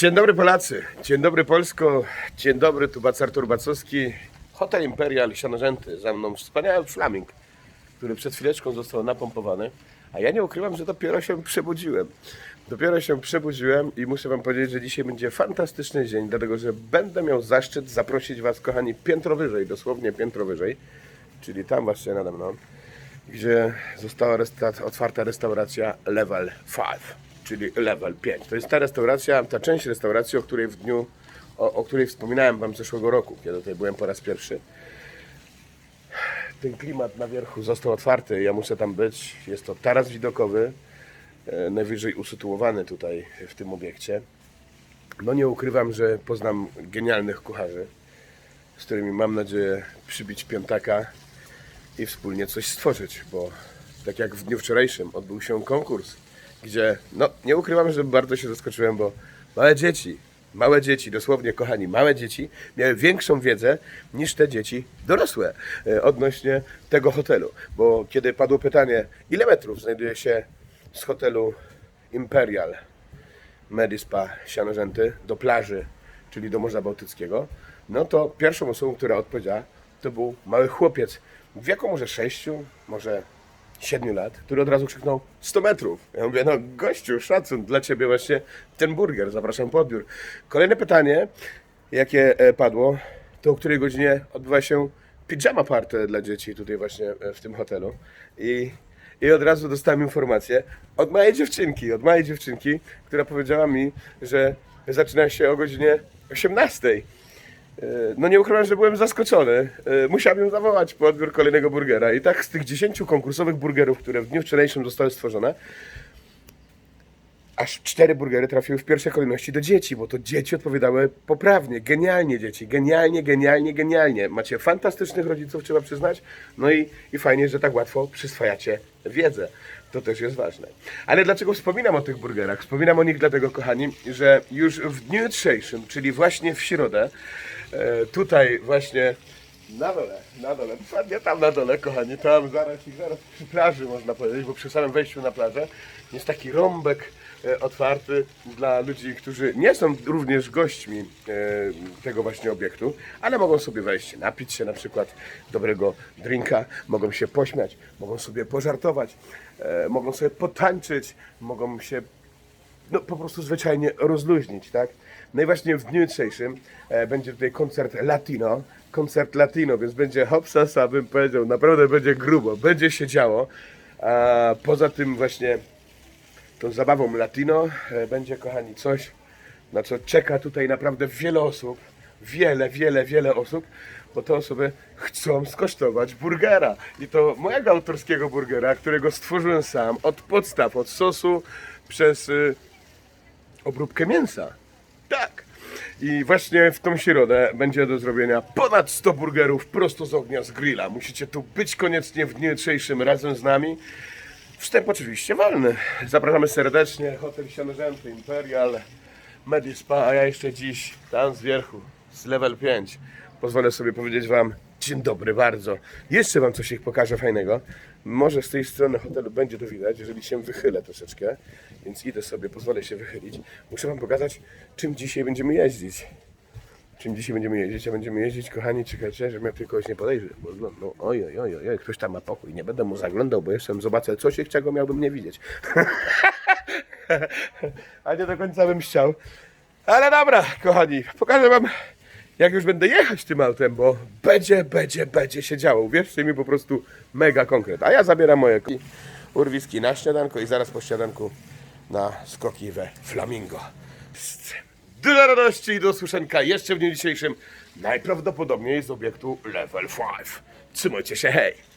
Dzień dobry Polacy, dzień dobry Polsko, dzień dobry, tu Bacar Turbacowski, Hotel Imperial Sianorzęty, za mną wspaniały flaming, który przed chwileczką został napompowany, a ja nie ukrywam, że dopiero się przebudziłem. Dopiero się przebudziłem i muszę Wam powiedzieć, że dzisiaj będzie fantastyczny dzień, dlatego że będę miał zaszczyt zaprosić Was, kochani, piętro wyżej, dosłownie piętro wyżej, czyli tam właśnie nade mną, gdzie została resta- otwarta restauracja Level 5, czyli Level 5. To jest ta restauracja, ta część restauracji, o której w dniu, o, o której wspominałem Wam zeszłego roku, kiedy tutaj byłem po raz pierwszy. Ten klimat na wierchu został otwarty, ja muszę tam być. Jest to taras widokowy, e, najwyżej usytuowany tutaj w tym obiekcie. No nie ukrywam, że poznam genialnych kucharzy, z którymi mam nadzieję przybić piątaka i wspólnie coś stworzyć, bo tak jak w dniu wczorajszym odbył się konkurs, gdzie, no nie ukrywam, że bardzo się zaskoczyłem, bo małe dzieci, małe dzieci, dosłownie kochani, małe dzieci miały większą wiedzę niż te dzieci dorosłe e, odnośnie tego hotelu, bo kiedy padło pytanie, ile metrów znajduje się z hotelu Imperial Medispa Sianorzęty do plaży, czyli do Morza Bałtyckiego, no to pierwszą osobą, która odpowiedziała, to był mały chłopiec. W wieku może 6, może 7 lat, który od razu krzyknął 100 metrów. Ja mówię, no gościu, szacun dla Ciebie właśnie ten burger, zapraszam po odbiór. Kolejne pytanie, jakie e, padło, to o której godzinie odbywa się pijama party dla dzieci tutaj właśnie e, w tym hotelu. I, I od razu dostałem informację od małej dziewczynki, od małej dziewczynki, która powiedziała mi, że zaczyna się o godzinie 18. E, No nie ukrywam, że byłem zaskoczony. E, Musiałem ją zawołać po odbiór kolejnego burgera. I tak z tych 10 konkursowych burgerów, które w dniu wczorajszym zostały stworzone, aż cztery burgery trafiły w pierwszej kolejności do dzieci, bo to dzieci odpowiadały poprawnie, genialnie dzieci, genialnie, genialnie, genialnie. Macie fantastycznych rodziców, trzeba przyznać, no i, i fajnie, że tak łatwo przyswajacie wiedzę. To też jest ważne. Ale dlaczego wspominam o tych burgerach? Wspominam o nich dlatego, kochani, że już w dniu jutrzejszym, czyli właśnie w środę, e, tutaj właśnie na dole, na dole, dokładnie tam na dole, kochani, tam zaraz zaraz przy plaży można powiedzieć, bo przy samym wejściu na plażę jest taki rąbek otwarty dla ludzi, którzy nie są również gośćmi e, tego właśnie obiektu, ale mogą sobie wejść, napić się na przykład dobrego drinka, mogą się pośmiać, mogą sobie pożartować, e, mogą sobie potańczyć, mogą się no, po prostu zwyczajnie rozluźnić, tak? No i właśnie w dniu jutrzejszym e, będzie tutaj koncert latino, koncert latino, więc będzie hopsasa, bym powiedział, naprawdę będzie grubo, będzie się działo. A poza tym właśnie tą zabawą latino e, będzie, kochani, coś, na co czeka tutaj naprawdę wiele osób, wiele, wiele, wiele osób, bo te osoby chcą skosztować burgera. I to mojego autorskiego burgera, którego stworzyłem sam, od podstaw, od sosu, przez... Y, obróbkę mięsa. Tak. I właśnie w tą środę będzie do zrobienia ponad 100 burgerów prosto z ognia z grilla. Musicie tu być koniecznie w dniu jutrzejszym razem z nami. Wstęp oczywiście wolny. Zapraszamy serdecznie. Hotel Sianorzęty, Imperial, Medispa, a ja jeszcze dziś tam z wierchu, z level 5. Pozwolę sobie powiedzieć Wam dzień dobry bardzo. Jeszcze Wam coś ich pokażę fajnego. Może z tej strony hotelu będzie to widać, jeżeli się wychylę troszeczkę. Więc idę sobie, pozwolę się wychylić. Muszę Wam pokazać, czym dzisiaj będziemy jeździć. Czym dzisiaj będziemy jeździć? A będziemy jeździć, kochani, czekajcie, żebym ja tutaj kogoś nie podejrzy. Bo no, oj, oj, oj, oj, ktoś tam ma pokój. Nie będę mu zaglądał, bo jeszcze zobaczę coś, czego miałbym nie widzieć. A nie do końca bym chciał. Ale dobra, kochani, pokażę wam, jak już będę jechać tym autem, bo będzie, będzie, będzie się działo. Uwierzcie mi, po prostu mega konkret. A ja zabieram moje urwiski na śniadanko i zaraz po śniadanku na skoki we Flamingo. Pst. Dużo radości i do usłyszenka jeszcze w dniu dzisiejszym, najprawdopodobniej z obiektu Level 5. Trzymajcie się, hej!